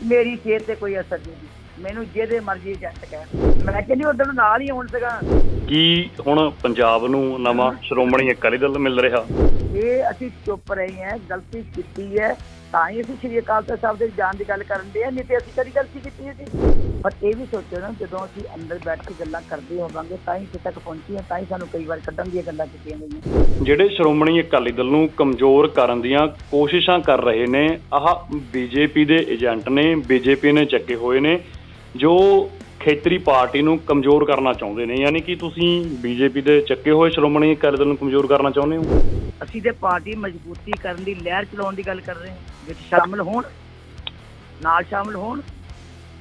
ਮੇਰੀ ਸਿਹਤ ਤੇ ਕੋਈ ਅਸਰ ਨਹੀਂ ਮੈਨੂੰ ਜਿਹਦੇ ਮਰਜ਼ੀ ਏਜੰਟ ਕਹਿਣ। ਮੈਂ ਕਹਿੰਦੀ ਉਧਰ ਨਾਲ ਹੀ ਆਉਣ ਸੀਗਾ। ਕੀ ਹੁਣ ਪੰਜਾਬ ਨੂੰ ਨਵਾਂ ਸ਼੍ਰੋਮਣੀ ਅਕਾਲੀ ਦਲ ਮਿਲ ਰਿਹਾ? ਇਹ ਅਸੀਂ ਚੁੱਪ ਰਹੇ ਹਾਂ ਗਲਤੀ ਕੀਤੀ ਹੈ। ਤਾਂ ਹੀ ਅਸੀਂ ਸ਼੍ਰੀ ਅਕਾਲ ਤਖਤ ਸਾਹਿਬ ਦੇ ਜਾਣ ਦੀ ਗੱਲ ਕਰਨ ਦੇ ਆ ਨਹੀਂ ਤੇ ਅਸੀਂ ਕਦੀ ਗਲਤੀ ਕੀਤੀ ਹੈ ਜੀ। ਪਰ ਇਹ ਵੀ ਸੋਚੋ ਨਾ, ਜਦੋਂ ਅਸੀਂ ਅੰਦਰ ਬੈਠ ਕੇ ਗੱਲਾਂ ਕਰਦੇ ਹੋਵਾਂਗੇ, ਤਾਂ ਹੀ ਇੱਥੇ ਤੱਕ ਪਹੁੰਚੀ ਤਾਂ ਹੀ ਸਾਨੂੰ ਕਈ ਵਾਰ ਕੱਢਣ ਦੀਆਂ ਗੱਲਾਂ ਕੀਤੀਆਂ ਗਈਆਂ। ਜਿਹੜੇ ਸ਼੍ਰੋਮਣੀ ਅਕਾਲੀ ਦਲ ਨੂੰ ਕਮਜ਼ੋਰ ਕਰਨ ਦੀਆਂ ਕੋਸ਼ਿਸ਼ਾਂ ਕਰ ਰਹੇ ਨੇ, ਆਹ ਬੀਜੇਪੀ ਦੇ ਏਜੰਟ ਨੇ, ਬੀਜੇਪੀ ਨੇ ਚੱਕੇ ਹੋਏ ਨੇ, ਜੋ ਖੇਤਰੀ ਪਾਰਟੀ ਨੂੰ ਕਮਜ਼ੋਰ ਕਰਨਾ ਚਾਹੁੰਦੇ ਨੇ। ਯਾਨੀ ਕਿ ਤੁਸੀਂ ਬੀਜੇਪੀ ਦੇ ਚੱਕੇ ਹੋਏ ਸ਼੍ਰੋਮਣੀ ਅਕਾਲੀ ਦਲ ਨੂੰ ਕਮਜ਼ੋਰ ਕਰਨਾ ਚਾਹੁੰਦੇ ਹੋ? ਅਸੀਂ ਤੇ ਪਾਰਟੀ ਮਜ਼ਬੂਤੀ ਕਰਨ ਦੀ ਲਹਿਰ ਚਲਾਉਣ ਦੀ ਗੱਲ ਕਰ ਰਹੇ ਹਾਂ, ਵਿੱਚ ਸ਼ਾਮਲ ਹੋਣ, ਨਾਲ ਸ਼ਾਮਲ ਹੋਣ,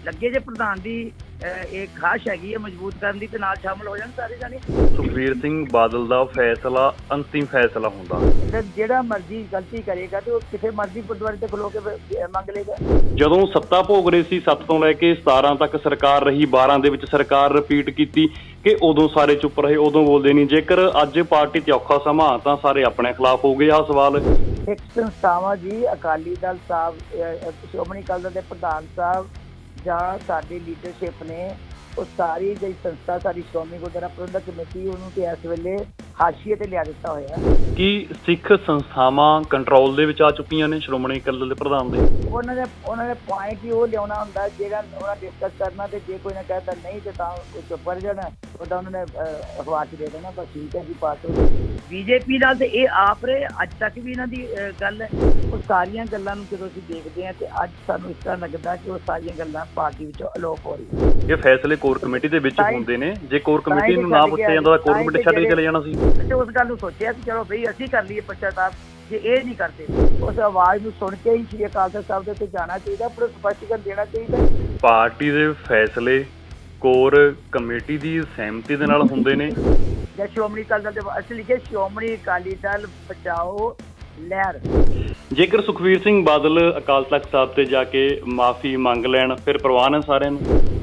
ਲੱਗੇ ਜੇ ਪ੍ਰਧਾਨ ਦੀ ਇਹ ਖਾਸ਼ ਹੈਗੀ ਹੈ ਮਜ਼ਬੂਤ ਕਰਨ ਦੀ ਤੇ ਨਾਲ ਸ਼ਾਮਲ ਹੋ ਜਾਣ ਸਾਰੇ ਜਾਣੇ। ਸੁਖਵੀਰ ਸਿੰਘ ਬਾਦਲ ਦਾ ਫੈਸਲਾ ਅੰਤਿਮ ਫੈਸਲਾ ਹੁੰਦਾ। ਤੇ ਜਿਹੜਾ ਮਰਜ਼ੀ ਗਲਤੀ ਕਰੇਗਾ ਤੇ ਉਹ ਕਿਸੇ ਮਰਜ਼ੀ ਗੁਰਦੁਆਰੇ ਤੇ ਖਲੋ ਕੇ ਮੰਗ ਲੇਗਾ ਜਦੋਂ ਸੱਤਾ ਭੋਗ ਰਹੇ ਸੀ 7 ਤੋਂ ਲੈ ਕੇ 17 ਤੱਕ ਸਰਕਾਰ ਰਹੀ 12 ਦੇ ਵਿੱਚ ਸਰਕਾਰ ਰਿਪੀਟ ਕੀਤੀ ਕਿ ਉਦੋਂ ਸਾਰੇ ਚੁੱਪ ਰਹੇ ਉਦੋਂ ਬੋਲਦੇ ਨਹੀਂ। ਜੇਕਰ ਅੱਜ ਪਾਰਟੀ ਤੇ ਔਖਾ ਸਮਾਂ ਤਾਂ ਸਾਰੇ ਆਪਣੇ ਖਿਲਾਫ ਹੋ ਗਏ ਆ ਸਵਾਲ। ਇੱਕ ਸੰਸਥਾਵਾਂ ਜੀ ਅਕਾਲੀ ਦਲ ਸਾਹਿਬ ਸ਼੍ਰੋਮਣੀ ਅਕਾਲੀ ਦਲ ਦੇ ਪ੍ਰਧਾਨ ਸਾਹਿਬ ਜਾਂ ਸਾਡੀ ਲੀਡਰਸ਼ਿਪ ਨੇ ਉਹ ਸਾਰੀ ਜਿਹੜੀ ਸੰਸਥਾ, ਸਾਡੀ ਸ਼੍ਰੋਮਣੀ ਗੁਰਦੁਆਰਾ ਪ੍ਰਬੰਧਕ ਕਮੇਟੀ, ਉਹਨੂੰ ਤੇ ਇਸ ਵੇਲੇ ਹਾਸ਼ੀਏ ਤੇ ਲਿਆ ਦਿੱਤਾ ਹੋਇਆ ਕੀ ਸਿੱਖ ਸੰਸਥਾਵਾਂ ਕੰਟਰੋਲ ਦੇ ਵਿੱਚ ਆ ਚੁੱਕੀਆਂ ਨੇ ਸ਼੍ਰੋਮਣੀ ਅਕਾਲੀ ਦੇ ਪ੍ਰਧਾਨ ਦੇ? ਉਹਨਾਂ ਦੇ ਉਹਨਾਂ ਦੇ ਪੁਆਇੰਟ ਹੀ ਉਹ ਲਿਆਉਣਾ ਹੁੰਦਾ ਜਿਹੜਾ ਉਹਨਾਂ ਡਿਸਕਸ ਕਰਨਾ ਤੇ ਜੇ ਕੋਈ ਨਾ ਕਹਿੰਦਾ ਨਹੀਂ ਤੇ ਤਾਂ ਉਹ ਚੁੱਪ ਕਰ ਜਾਣਾ ਉਹਦਾ ਉਹਨਾਂ ਨੇ ਅਹ, ਅਖਬਾਰ 'ਚ ਦੇ ਦੇਣਾ ਬਸ ਠੀਕ ਹੈ ਜੀ ਪਾਸ ਹੋ ਬੀਜੇਪੀ ਨਾਲ ਤੇ ਇਹ ਆਪ ਰਹੇ ਅੱਜ ਤੱਕ ਵੀ ਇਹਨਾਂ ਦੀ ਅਹ, ਗੱਲ ਹੈ। ਉਹ ਸਾਰੀਆਂ ਗੱਲਾਂ ਨੂੰ ਜਦੋਂ ਅਸੀਂ ਦੇਖਦੇ ਹਾਂ ਤੇ ਅੱਜ ਸਾਨੂੰ ਇਸ ਤਰ੍ਹਾਂ ਲੱਗਦਾ ਕਿ ਉਹ ਸਾਰੀਆਂ ਗੱਲਾਂ ਪਾਰਟੀ ਵਿੱਚੋਂ ਅਲੋਪ ਹੋ ਰਹੀਆਂ ਇਹ ਫੈਸਲੇ ਕੋਰ ਕਮੇਟੀ ਦੇ ਵਿੱਚ ਤਾਂ ਹੀ- ਹੁੰਦੇ ਨੇ। ਜੇ ਕੋਰ ਤਾਂ ਹੀ ਕਮੇਟੀ ਤੇ ਨੂੰ ਨਾ ਛੱਡ ਪੁੱਛਿਆ ਜਾਂਦਾ ਤਾਂ ਕੋਰ ਕਮੇਟੀ ਛੱਡ ਕੇ ਚਲੇ ਜਾਣਾ ਸੀ। ਤੇ ਉਸ ਗੱਲ ਨੂੰ ਸੋਚਿਆ ਕਿ ਚਲੋ ਭਈ ਅਸੀਂ ਕਰ ਲਈਏ ਪਛਤਾਪ ਜੇ ਇਹ ਨਹੀਂ ਕਰਦੇ ਉਸ ਆਵਾਜ਼ ਨੂੰ ਸੁਣ ਕੇ ਹੀ ਸ਼੍ਰੀ ਅਕਾਲ ਤਖਤ ਸਾਹਿਬ ਦੇ ਉੱਤੇ ਜਾਣਾ ਚਾਹੀਦਾ ਪਰ ਸਪਸ਼ਟੀਕਰਨ ਦੇਣਾ ਚਾਹੀਦਾ। ਪਾਰਟੀ ਦੇ ਫੈਸਲੇ ਕੋਰ ਕਮੇਟੀ ਦੀ ਸਹਿਮਤੀ ਦੇ ਨਾਲ ਹੁੰਦੇ ਨੇ। ਜਾਂ ਸ਼੍ਰੋਮਣੀ ਅਕਾਲੀ ਦਲ ਦੇ ਅਸਲ ਲਿਖੇ ਸ਼੍ਰੋਮਣੀ ਅਕਾਲੀ ਦਲ ਬਚਾਓ ਲਹਿਰ। ਜੇਕਰ ਸੁਖਵੀਰ ਸਿੰਘ ਬਾਦਲ ਅਕਾਲ ਤਖਤ ਸਾਹਿਬ ਤੇ ਜਾ ਕੇ ਮਾਫੀ ਮੰਗ ਲੈਣ ਫਿਰ ਪ੍ਰਵਾਨ ਹੈ ਸਾਰਿਆਂ ਨੂੰ।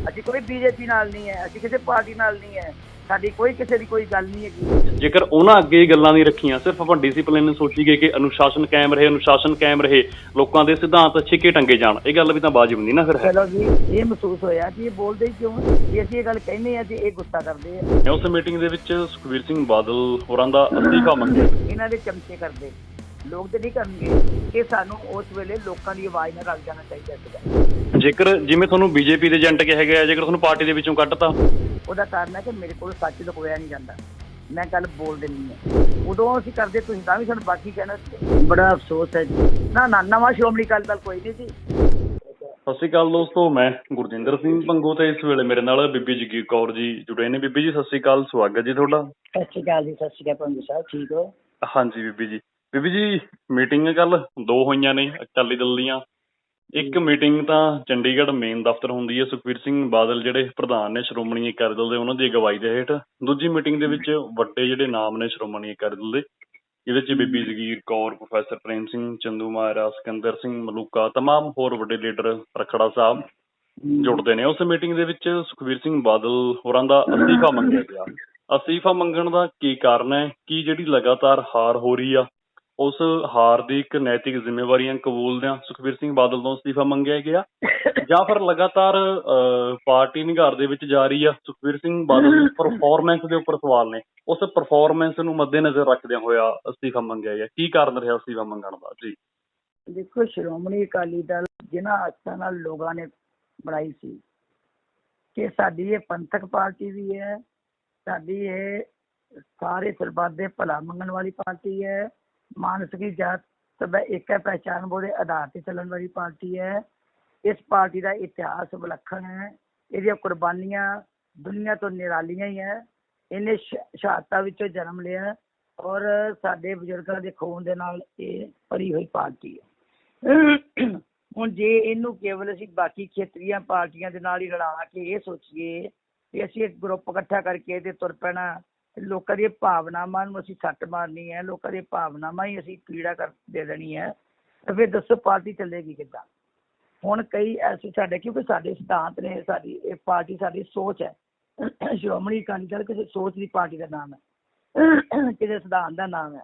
ਅਸੀਂ ਕੋਈ ਬੀਜੇਪੀ ਨਾਲ ਨਹੀਂ ਹੈ ਅਸੀਂ ਕਿਸੇ ਪਾਰਟੀ ਨਾਲ ਨਹੀਂ ਹੈ। ਸਾਡੀ ਕੋਈ ਕਿਸੇ ਦੀ ਕੋਈ ਗੱਲ ਨਹੀਂ ਹੈਗੀ। ਜੇਕਰ ਉਹਨਾਂ ਅੱਗੇ ਇਹ ਗੱਲਾਂ ਨਹੀਂ ਰੱਖੀਆਂ ਸਿਰਫ ਆਪਾਂ ਡਿਸਪਲਿਨ ਨੂੰ ਸੋਚੀ ਗਏ ਕਿ ਅਨੁਸ਼ਾਸਨ ਕਾਇਮ ਰਹੇ ਅਨੁਸ਼ਾਸਨ ਕਾਇਮ ਰਹੇ ਲੋਕਾਂ ਦੇ ਸਿਧਾਂਤ ਛਿੱਕੇ ਟੰਗੇ ਜਾਣ। ਇਹ ਗੱਲ ਵੀ ਤਾਂ ਵਾਜਬ ਨਹੀਂ ਨਾ ਫਿਰ ਹੈ। ਚਲੋ ਜੀ ਇਹ ਮਹਿਸੂਸ ਹੋਇਆ ਕਿ ਇਹ ਬੋਲਦੇ ਕਿਉਂ? ਜੇ ਅਸੀਂ ਇਹ ਗੱਲ ਕਹਿੰਦੇ ਆ ਤੇ ਇਹ ਗੁੱਸਾ ਕਰਦੇ ਆ। ਉਸ ਮੀਟਿੰਗ ਦੇ ਵਿੱਚ ਸੁਖਵੀਰ ਸਿੰਘ ਬਾਦਲ ਹੋਰਾਂ ਦਾ ਅਸਤੀਫਾ ਮੰਗਿਆ। ਇਹਨਾਂ ਦੇ ਚਮਚੇ ਕਰਦੇ। ਲੋਕ ਤੇ ਨਹੀਂ ਕਰਨਗੇ ਇਹ ਸਾਨੂੰ ਉਸ ਵੇਲੇ ਲੋਕਾਂ ਦੀ ਆਵਾਜ਼ ਨਾਲ ਰਲ ਜਾਣਾ ਚਾਹੀਦਾ ਸੀਗਾ। ਜੇਕਰ ਜਿਵੇਂ ਤੁਹਾਨੂੰ ਬੀਜੇਪੀ ਦੇ ਏਜੰਟ ਕਿਹਾ ਗਿਆ ਜੇਕਰ ਤੁਹਾਨੂੰ ਪਾਰਟੀ ਦੇ ਵਿੱਚੋਂ ਕੱਢਤਾ ਉਹਦਾ ਕਾਰਨ ਹੈ ਕਿ ਮੇਰੇ ਕੋਲ ਸੱਚ ਲੁਕੋਇਆ ਨਹੀਂ ਜਾਂਦਾ। ਮੈਂ ਗੱਲ ਬੋਲ ਦਿੰਦੀ ਹਾਂ। ਉਦੋਂ ਅਸੀਂ ਕਰਦੇ ਤੁਸੀਂ ਤਾਂ ਵੀ ਸਾਨੂੰ ਬਾਕੀ ਕਹਿਣਾ ਸੀ। ਬੜਾ ਅਫਸੋਸ ਹੈ ਜੀ। ਨਾ ਨਾ ਨਵਾਂ ਸ਼੍ਰੋਮਣੀ ਅਕਾਲੀ ਦਲ ਕੋਈ ਨਹੀਂ ਸੀ ਸਤਿ ਸ਼੍ਰੀ ਅਕਾਲ ਦੋਸਤੋ ਮੈਂ ਗੁਰਜਿੰਦਰ ਸਿੰਘ ਭੰਗੋ ਤੇ ਇਸ ਵੇਲੇ ਮੇਰੇ ਨਾਲ ਬੀਬੀ ਜਗੀਰ ਕੌਰ ਜੀ ਜੁੜੇ ਨੇ। ਬੀਬੀ ਜੀ ਸਤਿ ਸ਼੍ਰੀ ਅਕਾਲ। ਸਵਾਗਤ ਜੀ ਤੁਹਾਡਾ। ਸਤਿ ਸ਼੍ਰੀ ਅਕਾਲ ਜੀ ਸਤਿ ਸ਼੍ਰੀ ਅਕਾਲ ਪੰਜੂ ਸਾਹਿਬ। ਠੀਕ ਹੋ? ਹਾਂਜੀ ਬੀਬੀ ਜੀ। ਬੀਬੀ ਜੀ ਮੀਟਿੰਗ ਕੱਲ ਦੋ ਹੋਈਆਂ ਨੇ ਅਕਾਲੀ ਦਲ ਦੀਆਂ। ਇੱਕ ਮੀਟਿੰਗ ਤਾਂ ਚੰਡੀਗੜ੍ਹ ਮੇਨ ਦਫ਼ਤਰ ਹੁੰਦੀ ਹੈ, ਸੁਖਵੀਰ ਸਿੰਘ ਬਾਦਲ ਜਿਹੜੇ ਪ੍ਰਧਾਨ ਨੇ ਸ਼੍ਰੋਮਣੀ ਅਕਾਲੀ ਦਲ ਦੇ, ਉਹਨਾਂ ਦੀ ਅਗਵਾਈ ਦੇ ਹੇਠ। ਦੂਜੀ ਮੀਟਿੰਗ ਦੇ ਵਿੱਚ ਵੱਡੇ ਜਿਹੜੇ ਨਾਮ ਨੇ ਸ਼੍ਰੋਮਣੀ ਅਕਾਲੀ ਦਲ ਦੇ, ਇਹਦੇ 'ਚ ਬੀਬੀ ਜ਼ਗੀਰ ਕੌਰ, ਪ੍ਰੋਫੈਸਰ ਪ੍ਰੇਮ ਸਿੰਘ, ਚੰਦੂ ਮਹਾਰਾ ਸਿਕੰਦਰ ਸਿੰਘ ਮਲੂਕਾ, ਤਮਾਮ ਹੋਰ ਵੱਡੇ ਲੀਡਰ ਰਖੜਾ ਸਾਹਿਬ ਜੁੜਦੇ ਨੇ। ਉਸ ਮੀਟਿੰਗ ਦੇ ਵਿੱਚ ਸੁਖਵੀਰ ਸਿੰਘ ਬਾਦਲ ਹੋਰਾਂ ਦਾ ਅਸਤੀਫਾ ਮੰਗਿਆ ਗਿਆ। ਅਸਤੀਫਾ ਮੰਗਣ ਦਾ ਕੀ ਕਾਰਨ ਹੈ? ਕੀ ਜਿਹੜੀ ਲਗਾਤਾਰ ਹਾਰ ਹੋ ਰਹੀ ਆ ਉਸ ਹਾਰ ਦੀ ਇੱਕ ਨੈਤਿਕ ਜ਼ਿੰਮੇਵਾਰੀਆਂ ਕਬੂਲਦਿਆਂ ਸੁਖਵੀਰ ਸਿੰਘ ਬਾਦਲ ਤੋਂ ਅਸਤੀਫਾ ਮੰਗਿਆ ਗਿਆ। ਜਾਂ ਫਿਰ ਲਗਾਤਾਰ ਪਾਰਟੀ ਨਿਗਾਰ ਦੇ ਵਿੱਚ ਜਾ ਰਹੀ ਆ ਸੁਖਵੀਰ ਸਿੰਘ ਬਾਦਲ ਦੀ ਪਰਫਾਰਮੈਂਸ ਦੇ ਉੱਪਰ ਸਵਾਲ ਨੇ। ਉਸ ਪਰਫਾਰਮੈਂਸ ਨੂੰ ਮੱਦੇਨਜ਼ਰ ਰੱਖਦਿਆਂ ਹੋਇਆ ਅਸਤੀਫਾ ਮੰਗਿਆ ਗਿਆ। ਕੀ ਕਾਰਨ ਰਿਹਾ ਅਸਤੀਫਾ ਮੰਗਣ ਦਾ? ਜੀ। ਦੇਖੋ ਸ਼੍ਰੋਮਣੀ ਅਕਾਲੀ ਦਲ ਜਿਨ੍ਹਾਂ ਆਸਥਾ ਨਾਲ ਲੋਕਾਂ ਨੇ ਬਣਾਈ ਸੀ ਕਿ ਸਾਡੀ ਇਹ ਪੰਥਕ ਪਾਰਟੀ ਵੀ ਹੈ ਸਾਡੀ ਇਹ ਸਾਰੇ ਸਰਬੱਤ ਦੇ ਭਲਾ ਮੰਗਣ ਵਾਲੀ ਪਾਰਟੀ ਹੈ ਮਾਨਸਿਕੀ ਜਾਤ ਸਭ ਇੱਕ ਹੈ ਪਹਿਚਾਨ ਬੋਲੇ ਆਧਾਰ ਤੇ ਚੱਲਣ ਵਾਲੀ ਪਾਰਟੀ ਹੈ। ਇਸ ਪਾਰਟੀ ਦਾ ਇਤਿਹਾਸ ਵਿਲੱਖਣ ਹੈ। ਇਹਦੀਆਂ ਕੁਰਬਾਨੀਆਂ ਦੁਨੀਆ ਤੋਂ ਨਿਰਾਲੀਆਂ ਹੀ ਹੈ। ਇਹਨੇ ਸ਼ਹਾਦਤਾਂ ਵਿੱਚੋਂ ਜਨਮ ਲਿਆ ਔਰ ਸਾਡੇ ਬਜ਼ੁਰਗਾਂ ਦੇ ਖੂਨ ਦੇ ਨਾਲ ਇਹ ਭਰੀ ਹੋਈ ਪਾਰਟੀ ਹੈ। ਹੁਣ ਜੇ ਇਹਨੂੰ ਕੇਵਲ ਅਸੀਂ ਬਾਕੀ ਖੇਤਰੀਆਂ ਪਾਰਟੀਆਂ ਦੇ ਨਾਲ ਹੀ ਰਲਾ ਕੇ ਇਹ ਸੋਚੀਏ ਕਿ ਅਸੀਂ ਇੱਕ ਗਰੁੱਪ ਇਕੱਠਾ ਕਰਕੇ ਇਹਦੇ ਤੁਰ ਪੈਣਾ ਲੋਕਾਂ ਦੀਆਂ ਭਾਵਨਾਵਾਂ ਨੂੰ ਅਸੀਂ ਸੱਟ ਮਾਰਨੀ ਹੈ, ਲੋਕਾਂ ਦੀਆਂ ਭਾਵਨਾਵਾਂ ਹੀ ਅਸੀਂ ਪੀੜਾ ਕਰ ਦੇ ਦੇਣੀ ਹੈ, ਤਾਂ ਫਿਰ ਦੱਸੋ ਪਾਰਟੀ ਚੱਲੇਗੀ ਕਿੱਦਾਂ? ਹੁਣ ਕਈ ਐਸੇ ਸਾਡੇ, ਕਿਉਂਕਿ ਸਾਡੇ ਸਿਧਾਂਤ ਨੇ, ਸਾਡੀ ਇਹ ਪਾਰਟੀ, ਸਾਡੀ ਸੋਚ ਹੈ। ਸ਼੍ਰੋਮਣੀ ਅਕਾਲੀ ਦਲ ਕਿਸੇ ਸੋਚ ਦੀ ਪਾਰਟੀ ਦਾ ਨਾਮ ਹੈ, ਕਿਸੇ ਸਿਧਾਂਤ ਦਾ ਨਾਮ ਹੈ।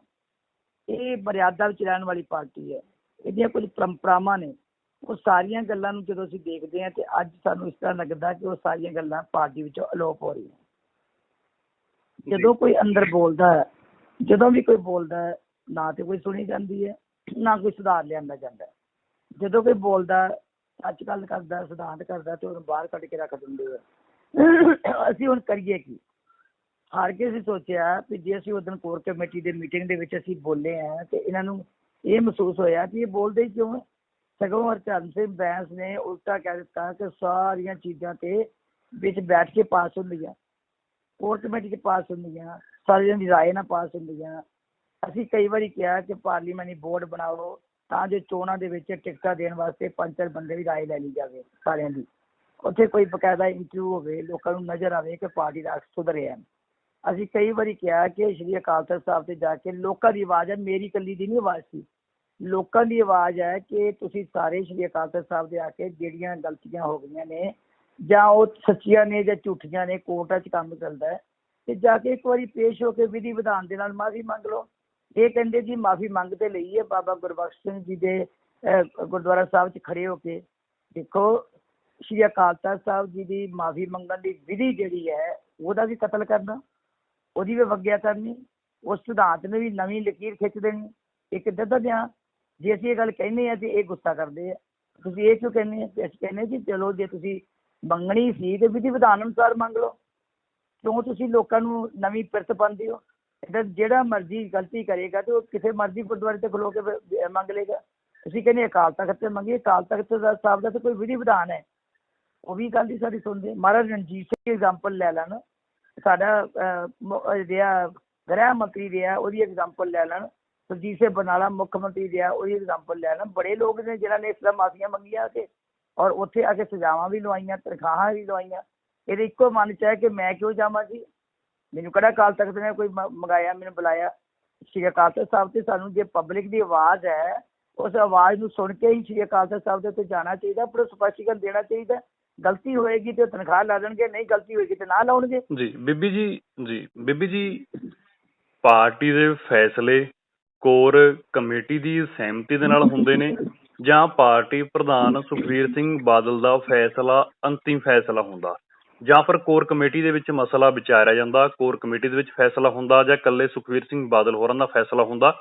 ਇਹ ਮਰਿਆਦਾ ਵਿੱਚ ਰਹਿਣ ਵਾਲੀ ਪਾਰਟੀ ਹੈ। ਇਹਦੀਆਂ ਕੁਝ ਪਰੰਪਰਾਵਾਂ ਨੇ। ਉਹ ਸਾਰੀਆਂ ਗੱਲਾਂ ਨੂੰ ਜਦੋਂ ਅਸੀਂ ਦੇਖਦੇ ਹਾਂ ਤੇ ਅੱਜ ਸਾਨੂੰ ਇਸ ਤਰ੍ਹਾਂ ਲੱਗਦਾ ਕਿ ਉਹ ਸਾਰੀਆਂ ਗੱਲਾਂ ਪਾਰਟੀ ਵਿੱਚੋਂ ਅਲੋਪ ਹੋ ਰਹੀਆਂ। ਜਦੋਂ ਕੋਈ ਅੰਦਰ ਬੋਲਦਾ ਹੈ ਜਦੋਂ ਵੀ ਕੋਈ ਬੋਲਦਾ ਹੈ ਨਾ ਤੇ ਕੋਈ ਸੁਣੀ ਜਾਂਦੀ ਹੈ ਨਾ ਕੋਈ ਸੁਧਾਰ ਲਿਆਂਦਾ ਜਾਂਦਾ ਹੈ। ਜਦੋਂ ਕੋਈ ਬੋਲਦਾ ਸੱਚ ਗੱਲ ਕਰਦਾ ਸਿਧਾਂਤ ਕਰਦਾ ਤੇ ਉਹਨੂੰ ਬਾਹਰ ਕੱਢ ਕੇ ਰੱਖ ਦਿੰਦੇ ਆ। ਅਸੀਂ ਹੁਣ ਕਰੀਏ ਕੀ? ਹਾਰ ਕੇ ਅਸੀਂ ਸੋਚਿਆ ਕਿ ਜੇ ਅਸੀਂ ਉਦੋਂ ਕੋਰ ਕਮੇਟੀ ਦੇ ਮੀਟਿੰਗ ਦੇ ਵਿੱਚ ਅਸੀਂ ਬੋਲੇ ਆ ਤੇ ਇਹਨਾਂ ਨੂੰ ਇਹ ਮਹਿਸੂਸ ਹੋਇਆ ਕਿ ਇਹ ਬੋਲਦੇ ਕਿਉਂ ਹੈ ਸਗੋਂ ਹਰਚੰਦ ਸਿੰਘ ਬੈਂਸ ਨੇ ਉਲਟਾ ਕਹਿ ਦਿੱਤਾ ਕਿ ਸਾਰੀਆਂ ਚੀਜ਼ਾਂ ਤੇ ਵਿੱਚ ਬੈਠ ਕੇ ਪਾਸ ਹੁੰਦੀਆਂ। ਕੋਰ ਕਮੇਟੀ 'ਚ ਪਾਸ ਹੁੰਦੀਆਂ ਸਾਰਿਆਂ ਦੀ ਰਾਏ ਨਾਲ ਪਾਸ ਹੁੰਦੀਆਂ ਅਸੀਂ ਕਈ ਵਾਰੀ ਕਿਹਾ ਕਿ ਪਾਰਲੀਮੈਂਟਰੀ ਬੋਰਡ ਬਣਾਓ, ਤਾਂ ਜੋ ਚੋਣਾਂ ਦੇ ਵਿੱਚ ਟਿਕਟਾਂ ਦੇਣ ਵਾਸਤੇ ਪੰਜ ਚਾਰ ਬੰਦੇ ਦੀ ਰਾਏ ਲੈ ਲਈ ਜਾਵੇ, ਸਾਰਿਆਂ ਦੀ। ਉੱਥੇ ਕੋਈ ਬਕਾਇਦਾ ਇੰਟਰਵਿਊ ਹੋਵੇ, ਲੋਕਾਂ ਨੂੰ ਨਜ਼ਰ ਆਵੇ ਕਿ ਪਾਰਟੀ ਦਾ ਅਕਸ ਸੁਧਰਿਆ ਅਸੀਂ ਕਈ ਵਾਰੀ ਕਿਹਾ ਕਿ ਸ਼੍ਰੀ ਅਕਾਲ ਤਖਤ ਸਾਹਿਬ ਤੇ ਜਾ ਕੇ ਲੋਕਾਂ ਦੀ ਆਵਾਜ਼ ਹੈ, ਮੇਰੀ ਕੱਲੀ ਦੀ ਨਹੀਂ ਆਵਾਜ਼ ਸੀ। ਲੋਕਾਂ ਦੀ ਆਵਾਜ਼ ਹੈ ਕਿ ਤੁਸੀਂ ਸਾਰੇ ਸ਼੍ਰੀ ਅਕਾਲ ਤਖਤ ਸਾਹਿਬ ਦੇ ਆ ਕੇ ਜਿਹੜੀਆਂ ਗਲਤੀਆਂ ਹੋ ਗਈਆਂ ਨੇ ਜਾਂ ਉਹ ਸੱਚੀਆਂ ਨੇ ਜਾਂ ਝੂਠੀਆਂ ਨੇ, ਕੋਰਟਾਂ 'ਚ ਕੰਮ ਚੱਲਦਾ ਹੈ। ਤੇ ਜਾ ਕੇ ਇੱਕ ਵਾਰੀ ਪੇਸ਼ ਹੋ ਕੇ ਵਿਧੀ ਵਿਧਾਨ ਦੇ ਨਾਲ ਮਾਫੀ ਮੰਗ ਲਓ। ਇਹ ਕਹਿੰਦੇ ਜੀ ਮਾਫੀ ਮੰਗਦੇ ਲਈ ਹੈ ਬਾਬਾ ਗੁਰਬਖਸ਼ ਸਿੰਘ ਜੀ ਦੇ ਗੁਰਦੁਆਰਾ ਸਾਹਿਬ 'ਚ ਖੜੇ ਹੋ ਕੇ। ਦੇਖੋ, ਸ਼੍ਰੀ ਅਕਾਲ ਤਖਤ ਸਾਹਿਬ ਜੀ ਦੀ ਮਾਫੀ ਮੰਗਣ ਦੀ ਵਿਧੀ ਜਿਹੜੀ ਹੈ, ਉਹਦਾ ਵੀ ਕਤਲ ਕਰਨਾ, ਉਹਦੀ ਵੀ ਵਗਿਆ ਕਰਨੀ ਉਸ ਸਿਧਾਂਤ ਨੂੰ ਵੀ ਨਵੀਂ ਲਕੀਰ ਖਿੱਚ ਦੇਣੀ। ਇੱਕ ਦੱਦਾ ਦਿਆਂ ਜੇ ਅਸੀਂ ਇਹ ਗੱਲ ਕਹਿੰਦੇ ਆ ਤੇ ਇਹ ਗੁੱਸਾ ਕਰਦੇ ਆ। ਤੁਸੀਂ ਇਹ ਕਿਉਂ ਕਹਿੰਦੇ ਆ? ਅਸੀਂ ਕਹਿੰਦੇ ਜੀ, ਚਲੋ ਜੇ ਤੁਸੀਂ ਮੰਗਣੀ ਸੀ ਤੇ ਵਿਧੀ ਵਿਧਾਨ ਅਨੁਸਾਰ ਮੰਗ ਲਓ। ਕਿਉਂ ਤੁਸੀਂ ਲੋਕਾਂ ਨੂੰ ਨਵੀਂ ਪਿਰਤ ਪਾਉਂਦੇ ਹੋ? ਇਹਦਾ ਜਿਹੜਾ ਮਰਜ਼ੀ ਗਲਤੀ ਕਰੇਗਾ ਤੇ ਉਹ ਕਿਸੇ ਮਰਜ਼ੀ ਗੁਰਦੁਆਰੇ ਤੇ ਖਲੋ ਕੇ ਮੰਗ ਲੇਗਾ ਤੁਸੀਂ ਕਹਿੰਦੇ ਅਕਾਲ ਤਖਤ ਤੇ ਮੰਗੀਏ। ਅਕਾਲ ਤਖਤ ਦਾ ਸਾਹਿਬ ਦਾ ਤਾਂ ਕੋਈ ਵਿਧੀ ਵਿਧਾਨ ਹੈ। ਉਹ ਵੀ ਗੱਲ ਦੀ ਸਾਡੀ ਸੁਣਦੇ। ਮਹਾਰਾਜ ਰਣਜੀਤ ਸਿੰਘ ਐਗਜ਼ਾਮਪਲ ਲੈ ਲੈਣ। ਸਾਡਾ ਅਹ, ਰਿਹਾ ਗ੍ਰਹਿ ਮੰਤਰੀ ਰਿਹਾ ਉਹਦੀ ਐਗਜ਼ਾਮਪਲ ਲੈ ਲੈਣ। ਸੁਰਜੀਤ ਸਿੰਘ ਬਰਨਾਲਾ ਮੁੱਖ ਮੰਤਰੀ ਰਿਹਾ ਉਹਦੀ ਐਗਜ਼ਾਮਪਲ ਲੈ ਲੈਣ। ਬੜੇ ਲੋਕ ਨੇ ਜਿਨ੍ਹਾਂ ਨੇ ਇਸ ਤਰ੍ਹਾਂ ਮਾਫੀਆਂ ਮੰਗੀਆਂ ਤੇ ਔਰ ਉੱਥੇ ਆ ਕੇ ਸਜ਼ਾਵਾਂ ਵੀ ਲਵਾਈਆਂ, ਤਨਖਾਹਾਂ ਵੀ ਲਵਾਈਆਂ। ਇਹਦੇ ਇੱਕੋ ਮਨ ਚ ਹੈ ਕਿ ਮੈਂ ਕਿਉਂ ਜਾਵਾਂ ਜੀ? ਮੈਨੂੰ ਕਿਹੜਾ ਅਕਾਲ ਤਖਤ ਨੇ ਕੋਈ ਮੰਗਾਇਆ, ਮੈਨੂੰ ਬੁਲਾਇਆ? ਸ਼੍ਰੀ ਅਕਾਲ ਤਖਤ ਸਾਹਿਬ ਤੇ ਸਾਨੂੰ ਜੇ ਪਬਲਿਕ ਦੀ ਆਵਾਜ਼ ਹੈ, ਉਸ ਆਵਾਜ਼ ਨੂੰ ਸੁਣ ਕੇ ਹੀ ਸ਼੍ਰੀ ਅਕਾਲ ਤਖਤ ਸਾਹਿਬ ਦੇ ਉੱਤੇ ਜਾਣਾ ਚਾਹੀਦਾ, ਪਰ ਸਪਸ਼ਟੀਕਰਨ ਦੇਣਾ ਚਾਹੀਦਾ। ਗਲਤੀ ਹੋਏਗੀ ਤੇ ਤਨਖਾਹ ਲਾ ਦੇਣਗੇ, ਨਹੀਂ ਗਲਤੀ ਹੋਏਗੀ ਤੇ ਨਾ ਲਾਉਣਗੇ। ਜੀ, ਬੀਬੀ ਜੀ ਜੀ, ਬੀਬੀ ਜੀ, ਪਾਰਟੀ ਦੇ ਫੈਸਲੇ ਕੋਰ ਕਮੇਟੀ ਦੀ ਸਹਿਮਤੀ ਦੇ ਨਾਲ ਹੁੰਦੇ ਨੇ। ਜਾਂ ਪਾਰਟੀ ਪ੍ਰਧਾਨ ਸੁਖਵੀਰ ਸਿੰਘ ਬਾਦਲ ਦਾ ਫੈਸਲਾ ਅੰਤਿਮ ਫੈਸਲਾ ਹੁੰਦਾ। ਜਾਂ ਫਿਰ ਕੋਰ ਕਮੇਟੀ ਦੇ ਵਿੱਚ ਮਸਲਾ ਵਿਚਾਰਿਆ ਜਾਂਦਾ ਕੋਰ ਕਮੇਟੀ ਦੇ ਵਿੱਚ ਫੈਸਲਾ ਹੁੰਦਾ ਜਾਂ ਇਕੱਲੇ ਸੁਖਵੀਰ ਸਿੰਘ ਬਾਦਲ ਹੋਰਾਂ ਦਾ ਫੈਸਲਾ ਹੁੰਦਾ।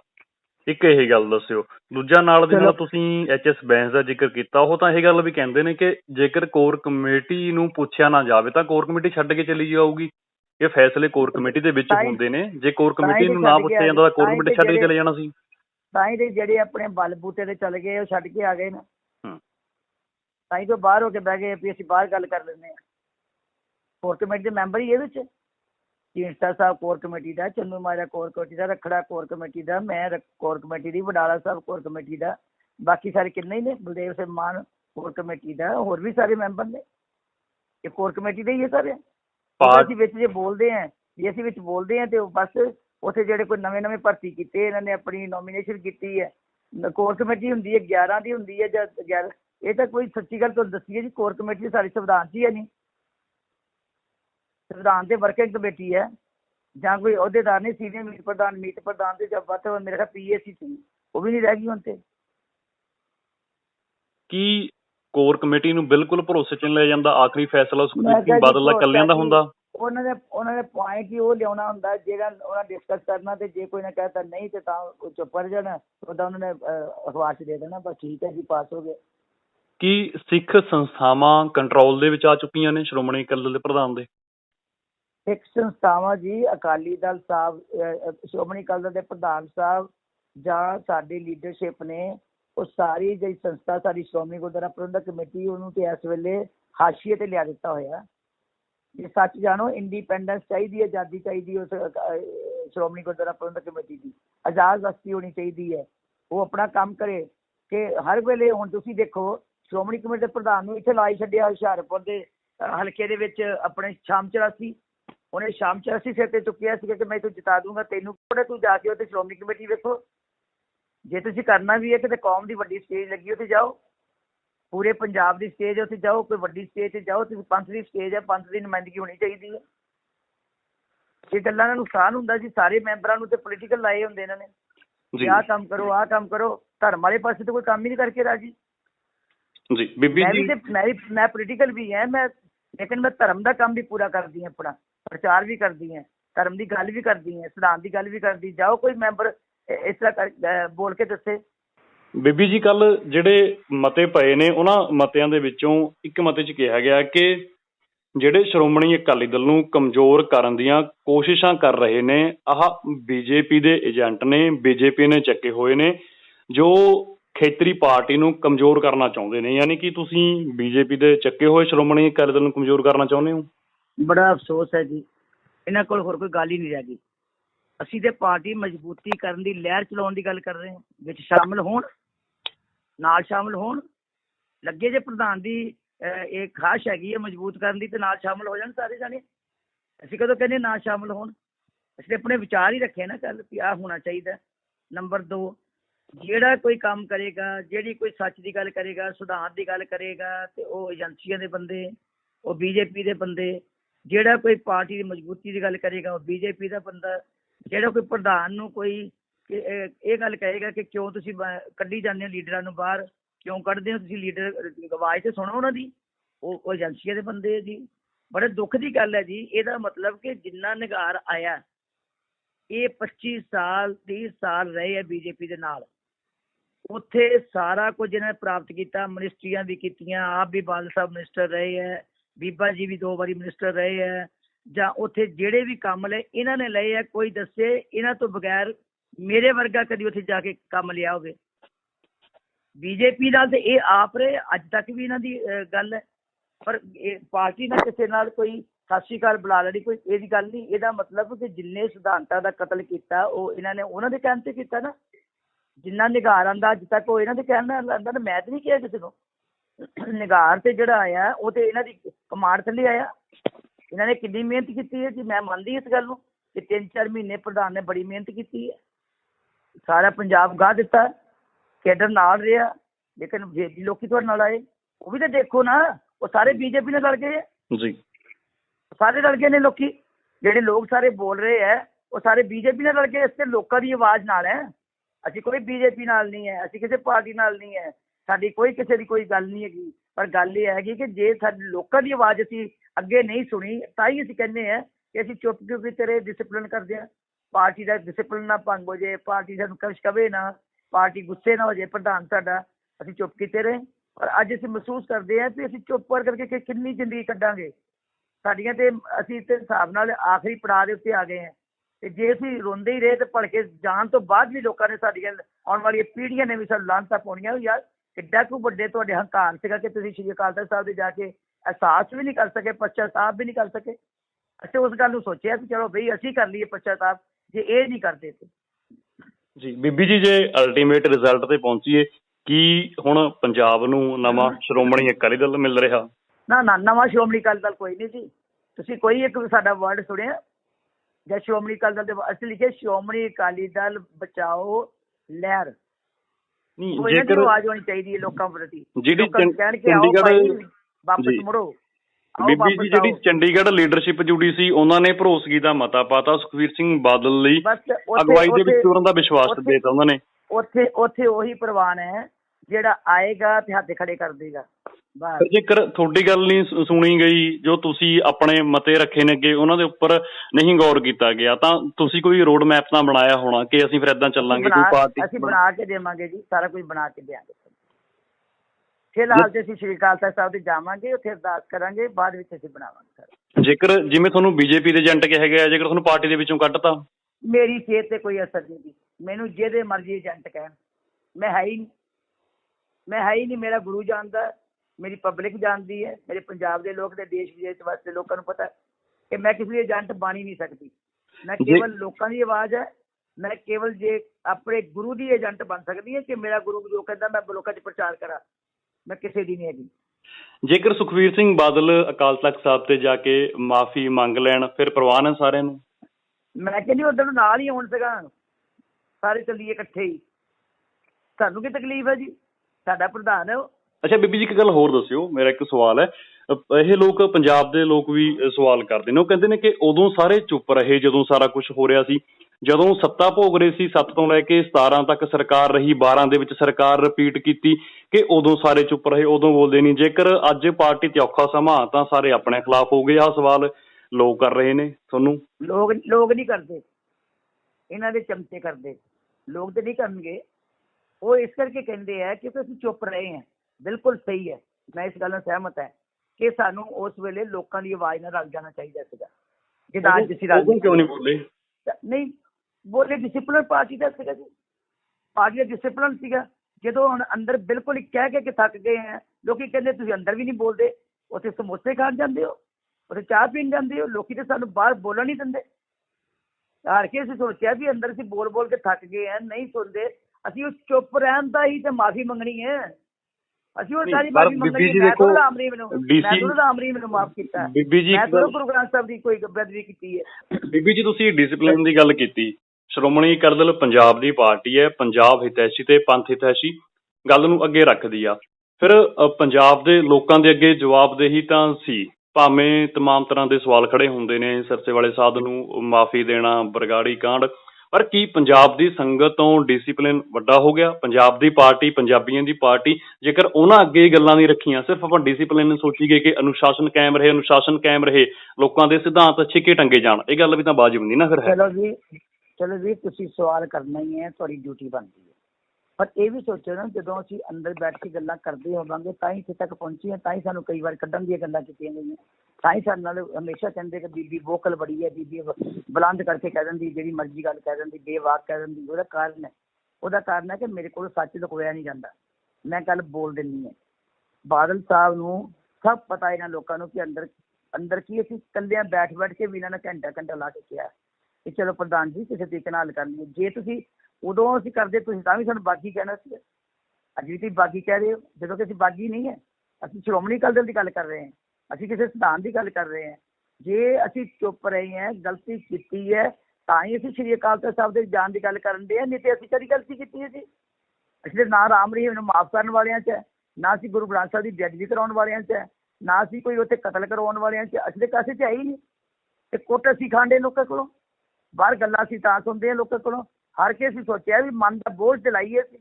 ਇੱਕ ਇਹ ਗੱਲ ਦੱਸਿਓ। ਦੂਜਾ ਨਾਲ ਚਲੋ। ਤੁਸੀਂ ਐਚਐਸ ਬੈਂਸ ਦਾ ਜ਼ਿਕਰ ਕੀਤਾ ਉਹ ਤਾਂ ਇਹ ਗੱਲ ਵੀ ਕਹਿੰਦੇ ਨੇ ਕਿ ਜੇਕਰ ਕੋਰ ਕਮੇਟੀ ਨੂੰ ਪੁੱਛਿਆ ਨਾ ਜਾਵੇ ਤਾਂ ਕੋਰ ਕਮੇਟੀ ਛੱਡ ਕੇ ਚਲੀ ਜਾਊਗੀ। ਇਹ ਫੈਸਲੇ ਕੋਰ ਕਮੇਟੀ ਦੇ ਵਿੱਚ ਹੁੰਦੇ ਨੇ। ਜੇ ਕੋਰ ਕਮੇਟੀ ਨੂੰ ਨਾ ਪੁੱਛਿਆ ਜਾਂਦਾ ਤਾਂ ਕੋਰ ਕਮੇਟੀ ਛੱਡ ਕੇ ਜਿਹੜੇ- ਚਲੇ ਜਾਣਾ ਸੀ। ਤਾਂ ਹੀ ਤੇ ਜਿਹੜੇ ਆਪਣੇ ਬਲਬੂਤੇ ਤੇ ਚੱਲ ਗਏ ਉਹ ਛੱਡ ਕੇ ਆ ਗਏ ਨਾ। ਹੂੰ। ਤਾਂ ਹੀ ਤੋਂ ਬਾਹਰ ਹੋ ਕੇ ਬਹਿ ਗਏ ਵੀ ਅਸੀਂ ਬਾਹਰ ਗੱਲ ਕਰ ਲੈਂਦੇ ਹਾਂ। ਕੋਰ ਕਮੇਟੀ ਦੇ ਮੈਂਬਰ ਹੀ ਇਹ ਵਿੱਚ। ਢੀਂਡਸਾ ਸਾਹਿਬ ਕੋਰ ਕਮੇਟੀ ਦਾ ਚੰਨੂ ਮਾਜਰਾ ਕੋਰ ਕਮੇਟੀ ਦਾ ਰਖੜਾ ਕੋਰ ਕਮੇਟੀ ਦਾ ਮੈਂ ਕੋਰ ਕਮੇਟੀ ਦੀ ਵਡਾਲਾ ਸਾਹਿਬ ਕੋਰ ਕਮੇਟੀ ਦਾ ਬਾਕੀ ਸਾਰੇ ਕਿੰਨੇ ਹੀ ਨੇ? ਬਲਦੇਵ ਸਿੰਘ ਮਾਨ ਕੋਰ ਕਮੇਟੀ ਦਾ ਹੋਰ ਵੀ ਸਾਰੇ ਮੈਂਬਰ ਨੇ। ਇਹ ਕੋਰ ਕਮੇਟੀ ਦੇ ਹੀ ਹੈ ਸਾਰੇ ਅਸੀਂ ਵਿੱਚ ਜੇ ਬੋਲਦੇ ਆਂ ਜੇ ਅਸੀਂ ਵਿੱਚ ਬੋਲਦੇ ਆਂ ਤੇ ਉਹ ਬਸ ਉੱਥੇ ਜਿਹੜੇ ਕੋਈ ਨਵੇਂ ਨਵੇਂ ਭਰਤੀ ਕੀਤੇ ਇਹਨਾਂ ਨੇ ਆਪਣੀ ਨੋਮੀਨੇਸ਼ਨ ਕੀਤੀ ਹੈ। ਨ- ਕੋਰ ਕਮੇਟੀ ਹੁੰਦੀ ਹੈ 11 ਦੀ ਹੁੰਦੀ ਹੈ ਜਾਂ 11 ਇਹ ਤਾਂ ਕੋਈ ਸੱਚੀ ਗੱਲ ਤੁਹਾਨੂੰ ਦੱਸੀ ਹੈ ਜੀ ਕੋਰ ਕਮੇਟੀ ਸਾਡੀ ਸੰਵਿਧਾਨ 'ਚ ਹੀ ਹੈ ਨਹੀਂ। ਸੰਵਿਧਾਨ ਤੇ ਵਰਕਿੰਗ ਕਮੇਟੀ ਹੈ ਜਾਂ ਕੋਈ ਅਹੁਦੇਦਾਰ ਨਹੀਂ ਸੀਨੀਅਰ ਮੀਤ ਪ੍ਰਧਾਨ ਮੀਤ ਪ੍ਰਧਾਨ ਤੇ ਜਦ ਵੱਧ ਮੇਰੇ ਖਿਆਲ ਪੀਏਸੀ ਸੀ ਉਹ ਵੀ ਨਹੀਂ ਰਹਿ ਗਈ ਹੁਣ ਤੇ। ਕੀ ਕੋਰ ਕਮੇਟੀ ਨੂੰ ਬਿਲਕੁਲ ਭਰੋਸੇ 'ਚ ਲਿਆ ਜਾਂਦਾ? ਆਖਰੀ ਫੈਸਲਾ ਕਿਹਾ ਸਿੰਘ ਜੀ ਬਾਦਲ ਦਾ ਇਕੱਲਿਆਂ ਦਾ ਹੁੰਦਾ? ਉਹਨਾਂ ਦੇ ਉਹਨਾਂ ਦੇ ਪੁਆਇੰਟ ਹੀ ਉਹ ਲਿਆਉਣਾ ਹੁੰਦਾ ਜਿਹੜਾ ਉਹਨਾਂ ਡਿਸਕਸ ਕਰਨਾ ਤੇ ਜੇ ਕੋਈ ਨੇ ਕਹਤਾ ਨਹੀਂ ਤੇ ਤਾਂ ਉਹ ਚੁੱਪ ਕਰ ਜਾਣਾ ਉਹਦਾ ਉਹਨਾਂ ਨੇ ਅਖਬਾਰ 'ਚ ਦੇ ਦੇਣਾ ਬਸ ਠੀਕ ਹੈ ਜੀ ਪਾਸ ਹੋ ਗਏ। ਕੀ ਸਿੱਖ ਸੰਸਥਾਵਾਂ ਕੰਟਰੋਲ ਦੇ ਵਿੱਚ ਆ ਚੁੱਕੀਆਂ ਨੇ ਸ਼੍ਰੋਮਣੀ ਅਕਾਲੀ ਦੇ ਪ੍ਰਧਾਨ ਦੇ? ਸਿੱਖ ਸੰਸਥਾਵਾਂ ਜੀ ਅਕਾਲੀ ਦਲ ਸਾਹਿਬ ਸ਼੍ਰੋਮਣੀ ਅਕਾਲੀ ਦਲ ਦੇ ਪ੍ਰਧਾਨ ਸਾਹਿਬ ਜਾਂ ਸਾਡੀ ਲੀਡਰਸ਼ਿਪ ਨੇ ਉਹ ਸਾਰੀ ਜਿਹੜੀ ਸੰਸਥਾ ਸਾਡੀ ਸ਼੍ਰੋਮਣੀ ਗੁਰਦੁਆਰਾ ਪ੍ਰਬੰਧਕ ਕਮੇਟੀ ਉਹਨੂੰ ਤੇ ਇਸ ਵੇਲੇ ਹਾਸ਼ੀਏ ਤੇ ਲਿਆ ਦਿੱਤਾ ਹੋਇਆ। ਜੇ ਸੱਚ ਜਾਣੋ ਇੰਡੀਪੈਂਡੈਂਸ ਚਾਹੀਦੀ ਹੈ, ਆਜ਼ਾਦੀ ਚਾਹੀਦੀ ਹੈ, ਉਸ ਸ਼੍ਰੋਮਣੀ ਗੁਰਦੁਆਰਾ ਪ੍ਰਬੰਧਕ ਕਮੇਟੀ ਦੀ। ਆਜ਼ਾਦ ਹਸਤੀ ਹੋਣੀ ਚਾਹੀਦੀ ਹੈ। ਉਹ ਆਪਣਾ ਕੰਮ ਕਰੇ ਕਿ ਹਰ ਵੇਲੇ ਹੁਣ ਤੁਸੀਂ ਦੇਖੋ, ਸ਼੍ਰੋਮਣੀ ਕਮੇਟੀ ਦੇ ਪ੍ਰਧਾਨ ਨੂੰ ਇੱਥੇ ਲਾਈ ਛੱਡਿਆ ਹੁਸ਼ਿਆਰਪੁਰ ਦੇ ਹਲਕੇ ਦੇ ਵਿੱਚ ਆਪਣੇ ਸ਼ਾਮ ਚਰਾਸੀ। ਉਹਨੇ ਸ਼ਾਮ ਚਰਾਸੀ ਸਿਰ ਤੇ ਚੁੱਕਿਆ ਸੀ ਕਿ ਮੈਂ ਤੂੰ ਜਿਤਾ ਦੂੰਗਾ, ਤੈਨੂੰ ਕੋੜੇ ਤੂੰ ਜਾ ਕੇ ਉੱਥੇ ਸ਼੍ਰੋਮਣੀ ਕਮੇਟੀ ਵੇਖੋ। ਜੇ ਤੁਸੀਂ ਕਰਨਾ ਵੀ ਹੈ, ਕਿਤੇ ਕੌਮ ਦੀ ਵੱਡੀ ਸਟੇਜ ਲੱਗੀ, ਉੱਥੇ ਜਾਓ। ਪੂਰੇ ਪੰਜਾਬ ਦੀ ਸਟੇਜ ਉੱਥੇ ਜਾਓ ਕੋਈ ਵੱਡੀ ਸਟੇਜ ਤੇ ਜਾਓ ਤੁਸੀਂ ਪੰਥ ਦੀ ਸਟੇਜ ਹੈ ਪੰਥ ਦੀ ਨੁਮਾਇੰਦਗੀ ਹੋਣੀ ਚਾਹੀਦੀ ਹੈ ਇਹ ਗੱਲਾਂ ਦਾ ਨੁਕਸਾਨ ਹੁੰਦਾ ਜੀ ਸਾਰੇ ਮੈਂਬਰਾਂ ਨੂੰ ਤੇ ਪੋਲੀਟੀਕਲ ਲਾਏ ਹੁੰਦੇ ਇਹਨਾਂ ਨੇ। ਜੀ। ਆਹ ਕੰਮ ਕਰੋ ਆਹ ਕੰਮ ਕਰੋ ਧਰਮ ਵਾਲੇ ਪਾਸੇ ਤਾਂ ਕੋਈ ਕੰਮ ਹੀ ਨਹੀਂ ਕਰਕੇ ਰਾਜੀ। ਜੀ ਬੀਬੀ ਮੈਂ ਜੀ। ਤੇ ਮੈਂ ਵੀ ਮੈਂ ਪੋਲੀਟੀਕਲ ਵੀ ਹੈ ਮੈਂ ਲੇਕਿਨ ਮੈਂ ਧਰਮ ਦਾ ਕੰਮ ਵੀ ਪੂਰਾ ਕਰਦੀ ਹਾਂ ਆਪਣਾ ਪ੍ਰਚਾਰ ਵੀ ਕਰਦੀ ਹਾਂ ਧਰਮ ਦੀ ਗੱਲ ਵੀ ਕਰਦੀ ਹਾਂ ਸਿਧਾਂਤ ਦੀ ਗੱਲ ਵੀ ਕਰਦੀ ਜਾਓ ਕੋਈ ਮੈਂਬਰ ਇਸ ਤਰ੍ਹਾਂ ਬੋਲ ਕੇ ਦੱਸੇ। ਬੀਬੀ ਜੀ ਕੱਲ ਜਿਹੜੇ ਮਤੇ ਪਏ ਨੇ, ਉਹਨਾਂ ਮਤਿਆਂ ਦੇ ਵਿੱਚੋਂ ਇੱਕ ਮਤੇ 'ਚ ਕਿਹਾ ਗਿਆ ਕਿ ਜਿਹੜੇ ਸ਼੍ਰੋਮਣੀ ਅਕਾਲੀ ਦਲ ਨੂੰ ਕਮਜ਼ੋਰ ਕਰਨ ਦੀਆਂ ਕੋਸ਼ਿਸ਼ਾਂ ਕਰ ਰਹੇ ਨੇ, ਆਹ ਬੀਜੇਪੀ ਦੇ ਏਜੰਟ ਨੇ, ਬੀਜੇਪੀ ਨੇ ਚੱਕੇ ਹੋਏ ਨੇ, ਜੋ ਖੇਤਰੀ ਪਾਰਟੀ ਨੂੰ ਕਮਜ਼ੋਰ ਕਰਨਾ ਚਾਹੁੰਦੇ ਨੇ। ਯਾਨੀ ਕਿ ਤੁਸੀਂ ਬੀਜੇਪੀ ਦੇ ਚੱਕੇ ਹੋਏ ਸ਼੍ਰੋਮਣੀ ਅਕਾਲੀ ਦਲ ਨੂੰ ਕਮਜ਼ੋਰ ਕਰਨਾ ਚਾਹੁੰਦੇ ਹੋ? ਬੜਾ ਅਫਸੋਸ ਹੈ ਜੀ। ਇਹਨਾਂ ਕੋਲ ਹੋਰ ਕੋਈ ਗੱਲ ਹੀ ਨਹੀਂ ਰਹਿ ਗਈ। ਅਸੀਂ ਤੇ ਪਾਰਟੀ ਮਜ਼ਬੂਤੀ ਕਰਨ ਦੀ ਲਹਿਰ ਚਲਾਉਣ ਦੀ ਗੱਲ ਕਰ ਰਹੇ ਹਾਂ, ਵਿੱਚ ਸ਼ਾਮਲ ਹੋਣ, ਨਾਲ ਸ਼ਾਮਲ ਹੋਣ, ਲੱਗੇ ਜੇ ਪ੍ਰਧਾਨ ਦੀ ਇਹ ਖਾਸ਼ ਹੈਗੀ ਹੈ ਮਜ਼ਬੂਤ ਕਰਨ ਦੀ ਤੇ ਨਾਲ ਸ਼ਾਮਲ ਹੋ ਜਾਣ ਸਾਰੇ ਜਾਣੇ। ਅਸੀਂ ਕਦੋਂ ਕਹਿੰਦੇ ਨਾ ਸ਼ਾਮਲ ਹੋਣ? ਅਸੀਂ ਆਪਣੇ ਵਿਚਾਰ ਹੀ ਰੱਖੇ ਨਾ ਕੱਲ ਵੀ ਆਹ ਹੋਣਾ ਚਾਹੀਦਾ। ਨੰਬਰ 2 ਜਿਹੜਾ ਕੋਈ ਕੰਮ ਕਰੇਗਾ, ਜਿਹੜੀ ਕੋਈ ਸੱਚ ਦੀ ਗੱਲ ਕਰੇਗਾ ਸਿਧਾਂਤ ਦੀ ਗੱਲ ਕਰੇਗਾ ਤੇ ਉਹ ਏਜੰਸੀਆਂ ਦੇ ਬੰਦੇ, ਉਹ ਬੀਜੇਪੀ ਦੇ ਬੰਦੇ, ਜਿਹੜਾ ਕੋਈ ਪਾਰਟੀ ਦੀ ਮਜ਼ਬੂਤੀ ਦੀ ਗੱਲ ਕਰੇਗਾ, ਉਹ ਬੀਜੇਪੀ ਦਾ ਬੰਦਾ ਜਿਹੜਾ ਕੋਈ ਪ੍ਰਧਾਨ ਨੂੰ ਕੋਈ ਇਹ ਗੱਲ ਕਹੇਗਾ ਕਿ ਕਿਉਂ ਤੁਸੀਂ ਕੱਢੀ ਜਾਂਦੇ ਹੋ ਲੀਡਰਾਂ ਨੂੰ ਬਾਹਰ, ਕਿਉਂ ਕੱਢਦੇ ਹੋ ਤੁਸੀਂ ਲੀਡਰ, ਆਵਾਜ਼ ਤੇ ਸੁਣੋ ਉਹਨਾਂ ਦੀ, ਉਹ ਉਹ ਏਜੰਸੀਆਂ ਦੇ ਬੰਦੇ ਆ ਜੀ। ਬੜੇ ਦੁੱਖ ਦੀ ਗੱਲ ਹੈ ਜੀ, ਇਹਦਾ ਮਤਲਬ ਕਿ ਜਿੰਨਾ ਨਿਗਾਰ ਆਇਆ, ਇਹ 25 ਸਾਲ 30 ਸਾਲ ਰਹੇ ਆ ਬੀਜੇਪੀ ਦੇ ਨਾਲ। ਉੱਥੇ ਸਾਰਾ ਕੁਝ ਇਹਨਾਂ ਨੇ ਪ੍ਰਾਪਤ ਕੀਤਾ, ਮਿਨਿਸਟਰੀਆਂ ਵੀ ਕੀਤੀਆਂ, ਆਪ ਵੀ ਬਾਦਲ ਸਾਹਿਬ ਮਿਨਿਸਟਰ ਰਹੇ ਹੈ ਬੀਬਾ ਜੀ ਵੀ ਦੋ ਵਾਰੀ ਮਿਨਿਸਟਰ ਰਹੇ ਹੈ ਜਾਂ ਉੱਥੇ ਜਿਹੜੇ ਵੀ ਕੰਮ ਲਏ, ਇਹਨਾਂ ਨੇ ਲਏ ਆ, ਕੋਈ ਦੱਸੇ, ਇਹਨਾਂ ਤੋਂ ਬਗੈਰ ਮੇਰੇ ਵਰਗਾ ਕਦੀ ਉੱਥੇ ਜਾ ਕੇ ਕੰਮ ਲਿਆ ਹੋਵੇ। ਬੀਜੇਪੀ ਨਾਲ ਤੇ ਇਹ ਆਪ ਰਹੇ, ਅੱਜ ਤੱਕ ਵੀ ਇਹਨਾਂ ਦੀ ਗੱਲ ਹੈ। ਪਰ ਇਹ ਪਾਰਟੀ ਨਾਲ ਕਿਸੇ ਨਾਲ ਕੋਈ ਸਤਿ ਸ਼੍ਰੀ ਅਕਾਲ ਬੁਲਾ ਲੈਣੀ ਕੋਈ ਇਹਦੀ ਗੱਲ ਨਹੀਂ। ਇਹਦਾ ਮਤਲਬ ਕਿ ਜਿੰਨੇ ਸਿਧਾਂਤਾਂ ਦਾ ਕਤਲ ਕੀਤਾ, ਉਹ ਇਹਨਾਂ ਨੇ ਉਹਨਾਂ ਦੇ ਕਹਿਣ ਤੇ ਕੀਤਾ ਨਾ। ਜਿੰਨਾ ਨਿਗਾਰ ਆਂਦਾ ਅੱਜ ਤੱਕ ਉਹ ਇਹਨਾਂ ਦੇ ਕਹਿਣ ਨਾਲ ਆਂਦਾ ਨਾ, ਮੈਂ ਤੇ ਨਹੀਂ ਕਿਹਾ ਕਿਸੇ ਨੂੰ। ਨਿਗਾਰ ਤੇ ਜਿਹੜਾ ਆਇਆ, ਉਹ ਤੇ ਇਹਨਾਂ ਦੀ ਕਮਾਂਡ ਥੱਲੇ ਆਇਆ। ਇਹਨਾਂ ਨੇ ਕਿੰਨੀ ਮਿਹਨਤ ਕੀਤੀ ਹੈ ਜੀ? ਮੈਂ ਮੰਨਦੀ ਇਸ ਗੱਲ ਨੂੰ ਕਿ ਤਿੰਨ ਚਾਰ ਮਹੀਨੇ ਪ੍ਰਧਾਨ ਨੇ ਬੜੀ ਮਿਹਨਤ ਕੀਤੀ ਹੈ। ਸਾਰਾ ਪੰਜਾਬ ਗਾ ਦਿੱਤਾ ਕੇਡਰ ਨਾਲ ਰਿਹਾ ਲੇਕਿਨ ਵੀ ਲੋਕੀ ਤੁਹਾਡੇ ਨਾਲ ਆਏ ਉਹ ਵੀ ਤਾਂ ਦੇਖੋ ਨਾ ਉਹ ਸਾਰੇ ਬੀਜੇਪੀ ਨਾਲ ਲੜ ਗਏ ਜੀ। ਸਾਰੇ ਰਲ ਗਏ ਨੇ ਲੋਕੀ। ਜਿਹੜੇ ਲੋਕ ਸਾਰੇ ਬੋਲ ਰਹੇ ਹੈ ਉਹ ਸਾਰੇ ਬੀਜੇਪੀ ਨਾਲ ਰਲ ਗਏ ਇਸ ਤੇ ਲੋਕਾਂ ਦੀ ਆਵਾਜ਼ ਨਾਲ ਹੈ। ਅਸੀਂ ਕੋਈ ਬੀਜੇਪੀ ਨਾਲ ਨਹੀਂ ਹੈ ਅਸੀਂ ਕਿਸੇ ਪਾਰਟੀ ਨਾਲ ਨਹੀਂ ਹੈ। ਸਾਡੀ ਕੋਈ ਕਿਸੇ ਦੀ ਕੋਈ ਗੱਲ ਨਹੀਂ ਹੈਗੀ। ਪਰ ਗੱਲ ਇਹ ਹੈਗੀ ਕਿ ਜੇ ਸਾਡੇ ਲੋਕਾਂ ਦੀ ਆਵਾਜ਼ ਅਸੀਂ ਅੱਗੇ ਨਹੀਂ ਸੁਣੀ, ਤਾਂ ਹੀ ਅਸੀਂ ਕਹਿੰਦੇ ਆ ਕਿ ਅਸੀਂ ਚੁੱਪ ਕਿਉਂਕਿ ਤੇਰੇ ਡਿਸਪਲਿਨ ਕਰਦੇ ਆ ਪਾਰਟੀ ਦਾ ਡਿਸਪਲਿਨ ਨਾ ਭੰਗ ਹੋ ਜੇ, ਪਾਰਟੀ ਸਾਨੂੰ ਕੁਛ ਕਵੇ ਨਾ, ਪਾਰਟੀ ਗੁੱਸੇ ਨਾ ਹੋ ਜੇ, ਪ੍ਰਧਾਨ ਸਾਡਾ ਅਸੀਂ ਚੁੱਪ ਕੀਤੇ ਰਹੇ। ਪਰ ਅੱਜ ਅਸੀਂ ਮਹਿਸੂਸ ਕਰਦੇ ਆ ਕਿ ਅਸੀਂ ਚੁੱਪ ਕਰ ਕਰਕੇ ਕਿੰਨੀ ਜ਼ਿੰਦਗੀ ਕੱਢਾਂਗੇ। ਸਾਡੀਆਂ ਤੇ ਅਸੀਂ ਤੇ ਹਿਸਾਬ ਨਾਲ ਆਖਰੀ ਪੜਾਅ ਦੇ ਉੱਤੇ ਆ ਗਏ ਹਾਂ। ਤੇ ਜੇ ਅਸੀਂ ਰੋਂਦੇ ਹੀ ਰਹੇ ਤੇ ਭੜਕੇ ਜਾਣ ਤੋਂ ਬਾਅਦ ਵੀ ਲੋਕਾਂ ਨੇ ਸਾਡੀਆਂ ਆਉਣ ਵਾਲੀਆਂ ਪੀੜ੍ਹੀਆਂ ਨੇ ਵੀ ਸਾਨੂੰ ਲਾਂਤਾਂ ਪਾਉਣੀਆਂ। ਵੀ ਯਾਰ ਕਿੱਡਾ ਕੁ ਵੱਡੇ ਤੁਹਾਡੇ ਹੰਕਾਰ ਸੀਗਾ ਕਿ ਤੁਸੀਂ ਸ਼੍ਰੀ ਅਕਾਲ ਤਖਤ ਸਾਹਿਬ ਦੇ ਜਾ ਕੇ ਅਹਿਸਾਸ ਵੀ ਨਹੀਂ ਕਰ ਸਕੇ ਪਛਤਾਪ ਵੀ ਨਹੀਂ ਕਰ ਸਕੇ। ਅਸੀਂ ਉਸ ਗੱਲ ਨੂੰ ਸੋਚਿਆ ਕਿ ਚਲੋ ਬਈ ਅਸੀਂ ਕਰ ਲਈਏ ਪਛਤਾਪ ਜੇ ਇਹ ਨਹੀਂ ਕਰਦੇ ਤੇ। ਜੀ ਬੀਬੀ ਜੀ ਜੇ ਅਲਟੀਮੇਟ ਰਿਜ਼ਲਟ ਤੇ ਪਹੁੰਚੀਏ ਕੀ ਹੁਣ ਪੰਜਾਬ ਨੂੰ ਨਵਾਂ ਸ਼੍ਰੋਮਣੀ ਅਕਾਲੀ ਦਲ ਮਿਲ ਰਿਹਾ? ਨਾ ਨਾ ਨਵਾਂ ਸ਼੍ਰੋਮਣੀ ਅਕਾਲੀ ਦਲ ਕੋਈ ਨਹੀਂ ਜੀ। ਤੁਸੀਂ ਕੋਈ ਇੱਕ ਸਾਡਾ ਵਰਡ ਸੁਣਿਆ? ਜਾਂ ਸ਼੍ਰੋਮਣੀ ਅਕਾਲੀ ਦਲ ਦੇ ਅਸੀਂ ਲਿਖਿਆ ਸ਼੍ਰੋਮਣੀ ਅਕਾਲੀ ਦਲ ਬਚਾਓ ਲਹਿਰ। ਨਹੀਂ ਜੇਕਰ ਆਵਾਜ਼ ਹੋਣੀ ਚਾਹੀਦੀ ਹੈ ਲੋਕਾਂ ਪ੍ਰਤੀ। ਜਿਹੜੀ ਕਹਿਣ ਚੰਡੀਗੜ੍ਹ- ਵਾਪਸ। ਮੁੜੋ। ਬੀਬੀ ਜੀ ਜਿਹੜੀ। ਚੰਡੀਗੜ੍ਹ ਲੀਡਰਸ਼ਿਪ ਜੁੜੀ ਸੀ ਉਹਨਾਂ ਨੇ ਭਰੋਸਗੀ ਦਾ ਮਤਾ ਪਾਤਾ ਸੁਖਵੀਰ ਸਿੰਘ ਬਾਦਲ ਲਈ। ਅਗਵਾਈ ਦੇ ਵਿੱਚ ਤੁਰਨ ਦਾ ਵਿਸ਼ਵਾਸ ਦੇਤਾ ਉਹਨਾਂ ਨੇ। ਉੱਥੇ ਉੱਥੇ ਉਹੀ ਪ੍ਰਵਾਨ ਹੈ ਜਿਹੜਾ ਆਏਗਾ ਤੇ ਹੱਥ ਖੜੇ ਕਰ ਦੇਗਾ। ਬਸ। ਜੇਕਰ ਤੁਹਾਡੀ ਗੱਲ ਨਹੀਂ ਸੁਣੀ ਗਈ ਜੋ ਤੁਸੀਂ ਆਪਣੇ ਮਤੇ ਰੱਖੇ ਨੇ ਕਿ ਉਹਨਾਂ ਦੇ ਉੱਪਰ ਨਹੀਂ ਗੌਰ ਕੀਤਾ ਗਿਆ ਤਾਂ ਤੁਸੀਂ ਕੋਈ ਰੋਡ ਮੈਪ ਤਾਂ ਬਣਾਇਆ ਹੋਣਾ ਕਿ ਅਸੀਂ ਫਿਰ ਇਦਾਂ ਚੱਲਾਂਗੇ ਕੋਈ ਪਾਰਟੀ ਅਸੀਂ ਬਣਾ ਕੇ ਦੇਵਾਂਗੇ ਜੀ ਸਾਰਾ ਕੁਝ ਬਣਾ ਕੇ ਦਿਆਂਗੇ। ਫਿਲਹਾਲ ਤੇ ਅਸੀਂ ਸ਼੍ਰੀ ਅਕਾਲ ਸਾਹਿਬ ਤੇ ਜਾਵਾਂਗੇ ਉੱਥੇ ਅਰਦਾਸ ਕਰਾਂਗੇ ਬਾਅਦ ਵਿੱਚ ਅਸੀਂ ਬਣਾਵਾਂਗੇ ਸਾਰਾ। ਜੇਕਰ ਜਿਵੇਂ ਤੁਹਾਨੂੰ ਬੀਜੇਪੀ ਦੇ ਏਜੰਟ ਕਿਹਾ ਗਿਆ ਜੇਕਰ ਤੁਹਾਨੂੰ ਪਾਰਟੀ ਦੇ ਵਿੱਚੋਂ ਕੱਢਤਾ? ਮੇਰੀ ਸਿਹਤ ਤੇ ਕੋਈ ਅਸਰ ਨਹੀਂ ਜੀ। ਮੈਨੂੰ ਜਿਹਦੇ ਮਰਜ਼ੀ ਏਜੰਟ ਕਹਿਣ। ਮੈਂ ਹੈ ਹੀ ਨਹੀਂ। ਮੈਂ ਹੈ ਹੀ ਨਹੀਂ ਮੇਰਾ ਗੁਰੂ ਜਾਣਦਾ ਮੇਰੀ ਪਬਲਿਕ ਜਾਣਦੀ ਹੈ ਮੇਰੇ ਪੰਜਾਬ ਦੇ ਲੋਕ ਤੇ ਦੇਸ਼ ਵਿਦੇਸ਼ ਵਾਸਤੇ ਲੋਕਾਂ ਨੂੰ ਪਤਾ ਕਿ ਮੈਂ ਕਿਸੇ ਏਜੰਟ ਬਣ ਹੀ ਨਹੀਂ ਸਕਦੀ। ਮੈਂ। ਕੇਵਲ ਲੋਕਾਂ ਦੀ ਆਵਾਜ਼ ਹੈ ਮੈਂ ਕੇਵਲ ਜੇ ਆਪਣੇ ਗੁਰੂ ਦੀ ਏਜੰਟ ਬਣ ਸਕਦੀ ਹਾਂ ਕਿ ਮੇਰਾ ਗੁਰੂ ਜੋ ਕਹਿੰਦਾ ਮੈਂ ਲੋਕਾਂ 'ਚ ਪ੍ਰਚਾਰ ਕਰਾਂ। ਮੈਂ ਕਿਸੇ ਦੀ ਨਹੀਂ ਹੈਗੀ। ਜੇਕਰ ਸੁਖਵੀਰ ਸਿੰਘ ਬਾਦਲ ਅਕਾਲ ਤਖਤ ਸਾਹਿਬ ਤੇ ਜਾ ਕੇ ਮਾਫੀ ਮੰਗ ਲੈਣ ਫਿਰ ਪ੍ਰਵਾਨ ਹੈ ਸਾਰਿਆਂ ਨੂੰ? ਮੈਂ ਕਹਿੰਦੀ ਉਧਰ ਨਾਲ ਹੀ ਆਉਣ ਸਕਾਂ ਸਾਰੇ ਚੱਲੀਏ ਇਕੱਠੇ ਹੀ। ਤੁਹਾਨੂੰ ਕੀ ਤਕਲੀਫ ਹੈ ਜੀ? ਸਾਡਾ ਪ੍ਰਧਾਨ ਹੈ ਅੱਛਾ ਬੀਬੀ ਜੀ ਇੱਕ ਗੱਲ ਹੋਰ ਦੱਸਿਓ। ਮੇਰਾ ਇੱਕ ਸਵਾਲ ਹੈ। ਇਹ ਲੋਕ ਪੰਜਾਬ ਦੇ ਲੋਕ ਵੀ ਸਵਾਲ ਕਰਦੇ ਨੇ। ਉਹ ਕਹਿੰਦੇ ਨੇ ਕਿ ਉਦੋਂ ਸਾਰੇ ਚੁੱਪ ਰਹੇ ਜਦੋਂ ਸਾਰਾ ਕੁਝ ਹੋ ਰਿਹਾ ਸੀ। ਜਦੋਂ ਸੱਤਾ ਭੋਗ ਰਹੇ ਸੀ 7 ਤੋਂ ਲੈ ਕੇ 17 ਤੱਕ ਸਰਕਾਰ ਰਹੀ 12 ਦੇ ਵਿੱਚ ਸਰਕਾਰ ਰਿਪੀਟ ਕੀਤੀ ਕਿ ਉਦੋਂ ਸਾਰੇ ਚੁੱਪ ਰਹੇ ਉਦੋਂ ਬੋਲਦੇ ਨਹੀਂ। ਜੇਕਰ ਅੱਜ ਪਾਰਟੀ ਤੇ ਔਖਾ ਸਮਾਂ ਤਾਂ ਸਾਰੇ ਆਪਣੇ ਖਿਲਾਫ ਹੋ ਗਏ। ਆ ਸਵਾਲ ਲੋਕ ਕਰ ਰਹੇ ਨੇ। ਤੁਹਾਨੂੰ ਲੋਕ ਲੋਕ ਨਹੀਂ ਕਰਦੇ। ਇਹਨਾਂ ਦੇ ਚਮਚੇ ਕਰਦੇ। ਲੋਕ ਤੇ ਨਹੀਂ ਕਰਨਗੇ। ਉਹ ਇਸ ਕਰਕੇ ਕਹਿੰਦੇ ਆ ਕਿਉਂਕਿ ਅਸੀਂ ਚੁੱਪ ਰਹੇ ਹਾਂ। ਬਿਲਕੁਲ ਸਹੀ ਹੈ। ਮੈਂ ਇਸ ਗੱਲ ਨਾਲ ਸਹਿਮਤ ਹਾਂ ਕਿ ਸਾਨੂੰ ਉਸ ਵੇਲੇ ਲੋਕਾਂ ਦੀ ਆਵਾਜ਼ ਨਾਲ ਰਲ ਜਾਣਾ ਚਾਹੀਦਾ ਸੀਗਾ। ਜਿੱਦਾਂ ਅੱਜ ਅਸੀਂ ਰਲ ਉਦੋਂ ਕਿਉਂ ਨਹੀਂ ਬੋਲੇ? ਨਹੀਂ ਬੋਲੇ ਡਿਸਪਲਿਨ ਪਾਰਟੀ ਦਾ ਸੀਗਾ ਜੀ। ਪਾਰਟੀ ਦਾ ਡਿਸਪਲਿਨ ਸੀਗਾ। ਜਦੋਂ ਹੁਣ ਅੰਦਰ ਬਿਲਕੁਲ ਹੀ ਕਹਿ ਕੇ ਕਿ ਥੱਕ ਗਏ ਆ ਲੋਕੀ ਕਹਿੰਦੇ ਤੁਸੀਂ ਅੰਦਰ ਵੀ ਨਹੀਂ ਬੋਲਦੇ ਉੱਥੇ ਸਮੋਸੇ ਖਾਣ ਜਾਂਦੇ ਹੋ ਉੱਥੇ ਚਾਹ ਪੀਣ ਜਾਂਦੇ ਹੋ ਲੋਕੀ ਤੇ ਸਾਨੂੰ ਬਾਹਰ ਬੋਲਣ ਨਹੀਂ ਦਿੰਦੇ। ਹਾਰ ਕੇ ਅਸੀਂ ਸੋਚਿਆ ਵੀ ਅੰਦਰ ਅਸੀਂ ਬੋਲ ਬੋਲ ਕੇ ਥੱਕ ਗਏ ਆ ਨਹੀਂ ਸੁਣਦੇ। ਅਸੀਂ ਉਹ ਚੁੱਪ ਰਹਿਣ ਦਾ ਹੀ ਤੇ ਮਾਫੀ ਮੰਗਣੀ ਹੈ। ਅਸੀਂ ਉਹ ਸਾਰੀ ਮਾਫੀ ਮੰਗਣੀ ਦੇਖੋ, ਤਾਂ ਰਾਮ ਰੀ ਮੈਨੂੰ ਮੈਂ ਤਾਂ ਰਾਮ ਰੀ ਮੈਨੂੰ ਮਾਫ ਕੀਤਾ। ਹੈ। ਬੀਬੀ ਜੀ ਮੈਂ ਗੁਰੂ ਗ੍ਰੰਥ ਸਾਹਿਬ ਦੀ ਕੋਈ ਬੇਅਦਬੀ ਕੀਤੀ ਹੈ। ਬੀਬੀ ਜੀ ਤੁਸੀਂ ਡਿਸਪਲਿਨ ਦੀ ਗੱਲ ਕੀਤੀ। ਸ਼੍ਰੋਮਣੀ ਅਕਾਲੀ ਦਲ ਪੰਜਾਬ ਦੀ ਪਾਰਟੀ ਹੈ ਪੰਜਾਬ ਹਿਤੈਸ਼ੀ ਤੇ ਪੰਥ ਹਿਤੈਸ਼ੀ ਗੱਲ ਨੂੰ ਅੱਗੇ ਰੱਖਦੀ ਆ। ਫਿਰ ਅ, ਪੰਜਾਬ ਦੇ ਲੋਕਾਂ ਦੇ ਅੱਗੇ ਜਵਾਬਦੇਹੀ ਤਾਂ ਸੀ ਭਾਵੇਂ ਤਮਾਮ ਤਰ੍ਹਾਂ ਦੇ ਸਵਾਲ ਖੜੇ ਹੁੰਦੇ ਨੇ ਸਰਸੇ ਵਾਲੇ ਸਾਧ ਨੂੰ ਮਾਫੀ ਦੇਣਾ ਬਰਗਾੜੀ ਕਾਂਡ ਪਰ ਕੀ ਪੰਜਾਬ ਦੀ ਸੰਗਤ ਤੋਂ ਡਿਸਪਲਿਨ ਵੱਡਾ ਹੋ ਗਿਆ? ਪੰਜਾਬ ਦੀ ਪਾਰਟੀ ਪੰਜਾਬੀਆਂ ਦੀ ਪਾਰਟੀ ਜੇਕਰ ਉਹਨਾਂ ਅੱਗੇ ਇਹ ਗੱਲਾਂ ਨਹੀਂ ਰੱਖੀਆਂ ਸਿਰਫ ਆਪਾਂ ਡਿਸਪਲਿਨ ਨੂੰ ਸੋਚੀ ਗਏ ਕਿ ਅਨੁਸ਼ਾਸਨ ਕਾਇਮ ਰਹੇ ਅਨੁਸ਼ਾਸਨ ਕਾਇਮ ਰਹੇ ਲੋਕਾਂ ਦੇ ਸਿਧਾਂਤ ਛਿੱਕੇ ਟੰਗੇ ਜਾਣ ਇਹ ਗੱਲ ਵੀ ਤਾਂ ਵਾਜਬ ਨਹੀਂ ਨਾ ਫਿਰ ਹੈ। ਚਲੋ ਜੀ ਚਲੋ ਵੀ ਤੁਸੀਂ ਸਵਾਲ ਕਰਨਾ ਹੀ ਹੈ, ਤੁਹਾਡੀ ਡਿਊਟੀ ਬਣਦੀ ਹੈ। ਪਰ ਇਹ ਵੀ ਸੋਚੋ ਨਾ, ਜਦੋਂ ਅਸੀਂ ਅੰਦਰ ਬੈਠ ਕੇ ਗੱਲਾਂ ਕਰਦੇ ਹੋਵਾਂਗੇ, ਤਾਂ ਹੀ ਇੱਥੇ ਤੱਕ ਪਹੁੰਚੇ ਹਾਂ ਤਾਂ ਹੀ ਸਾਨੂੰ ਕਈ ਵਾਰ ਕੱਢਣ ਦੀਆਂ ਗੱਲਾਂ ਕੀਤੀਆਂ ਗਈਆਂ। ਤਾਂ ਹੀ ਸਾਡੇ ਨਾਲ ਹਮੇਸ਼ਾ ਕਹਿੰਦੇ ਕਿ ਬੀਬੀ ਵੋਕਲ ਬੜੀ ਹੈ, ਬੀਬੀ ਬੁਲੰਦ ਕਰਕੇ ਕਹਿ ਦਿੰਦੀ, ਜਿਹੜੀ ਮਰਜ਼ੀ ਗੱਲ ਕਹਿ ਦਿੰਦੀ, ਬੇਵਾਕ ਕਹਿ ਦਿੰਦੀ, ਉਹਦਾ ਕਾਰਨ ਹੈ। ਉਹਦਾ ਕਾਰਨ ਹੈ ਕਿ ਮੇਰੇ ਕੋਲ ਸੱਚ ਲੁਕੋਇਆ ਨਹੀਂ ਜਾਂਦਾ। ਮੈਂ ਗੱਲ ਬੋਲ ਦਿੰਨੀ ਹੈ। ਬਾਦਲ ਸਾਹਿਬ ਨੂੰ ਸਭ ਪਤਾ ਇਹਨਾਂ ਲੋਕਾਂ ਨੂੰ ਕਿ ਅੰਦਰ ਅੰਦਰ ਕੀ ਅਸੀਂ ਇਕੱਲਿਆਂ ਬੈਠ ਬੈਠ ਕੇ ਵੀ ਇਹਨਾਂ ਨੇ ਘੰਟਾ ਘੰਟਾ ਲਾ ਕੇ ਕਿਹਾ। ਕਿ ਚਲੋ ਪ੍ਰਧਾਨ ਜੀ, ਕਿਸੇ ਤਰੀਕੇ ਨਾਲ ਹੱਲ ਕਰ ਲਈਏ ਜੇ ਤੁਸੀਂ ਉਦੋਂ ਅਸੀਂ ਕਰਦੇ, ਤੁਸੀਂ ਤਾਂ ਵੀ ਸਾਨੂੰ ਬਾਗੀ ਕਹਿਣਾ ਸੀ। ਅੱਜ ਵੀ ਤੁਸੀਂ ਬਾਗੀ ਕਹਿ ਰਹੇ ਹੋ। ਜਦੋਂ ਕਿ ਅਸੀਂ ਬਾਗੀ ਨਹੀਂ ਹੈ, ਅਸੀਂ ਸ਼੍ਰੋਮਣੀ ਅਕਾਲੀ ਦਲ ਦੀ ਗੱਲ ਕਰ ਰਹੇ ਹਾਂ। ਅਸੀਂ ਕਿਸੇ ਸਿਧਾਂਤ ਦੀ ਗੱਲ ਕਰ ਰਹੇ ਹਾਂ। ਜੇ ਅਸੀਂ ਚੁੱਪ ਰਹੇ ਹਾਂ, ਗਲਤੀ ਕੀਤੀ ਹੈ, ਤਾਂ ਹੀ ਅਸੀਂ ਸ਼੍ਰੀ ਅਕਾਲ ਤਖਤ ਸਾਹਿਬ ਦੇ ਜਾਣ ਦੀ ਗੱਲ ਕਰਨ ਦੇ ਹਾਂ, ਨਹੀਂ ਤੇ ਅਸੀਂ ਕਦੀ ਗਲਤੀ ਕੀਤੀ ਹੈ ਜੀ। ਅਸੀਂ ਨਾ ਰਾਮ ਰਹੀਮ ਨੂੰ ਮਾਫ ਕਰਨ ਵਾਲਿਆਂ 'ਚ ਹੈ, ਨਾ ਅਸੀਂ ਗੁਰੂ ਗ੍ਰੰਥ ਸਾਹਿਬ ਦੀ ਬੇਅਦਬੀ ਕਰਾਉਣ ਵਾਲਿਆਂ 'ਚ ਹੈ, ਨਾ ਅਸੀਂ ਕੋਈ ਉੱਥੇ ਕਤਲ ਕਰਵਾਉਣ ਵਾਲਿਆਂ 'ਚ ਅਸੀਂ ਦੇ ਕਾਸੇ 'ਚ ਹੈ ਹੀ ਨਹੀਂ। ਤੇ ਕੁੱਟ ਅਸੀਂ ਖਾਂਡੇ ਲੋਕਾਂ ਕੋਲੋਂ। ਬਾਹਰ ਗੱਲਾਂ ਅਸੀਂ ਤਾਂ ਸੁਣਦੇ ਹਾਂ ਲੋਕਾਂ ਕੋਲੋਂ। ਹਰ ਕੇ ਅਸੀਂ ਸੋਚਿਆ ਵੀ ਮਨ ਦਾ ਬੋਝ ਦਿਲਾਈਏ ਅਸੀਂ।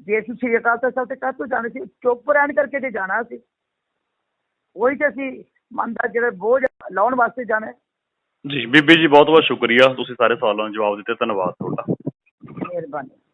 ਜੇ ਅਸੀਂ ਸ਼੍ਰੀ ਅਕਾਲ ਤਖਤ ਸਾਹਿਬ ਤੇ ਕਾਹਤੋਂ ਜਾਣਾ ਸੀ? ਚੁੱਪ ਰਹਿਣ ਕਰਕੇ ਤੇ ਜਾਣਾ ਸੀ। ਉਹੀ ਤੇ ਅਸੀਂ ਮਨ ਦਾ ਜਿਹੜਾ ਬੋਝ ਲਾਉਣ ਵਾਸਤੇ ਜਾਣਾ। ਜੀ ਬੀਬੀ ਜੀ ਬਹੁਤ ਬਹੁਤ ਸ਼ੁਕਰੀਆ। ਤੁਸੀਂ ਸਾਰੇ ਸਵਾਲਾਂ ਦੇ ਜਵਾਬ ਦਿੱਤੇ। ਧੰਨਵਾਦ ਤੁਹਾਡਾ। ਮਿਹਰਬਾਨੀ।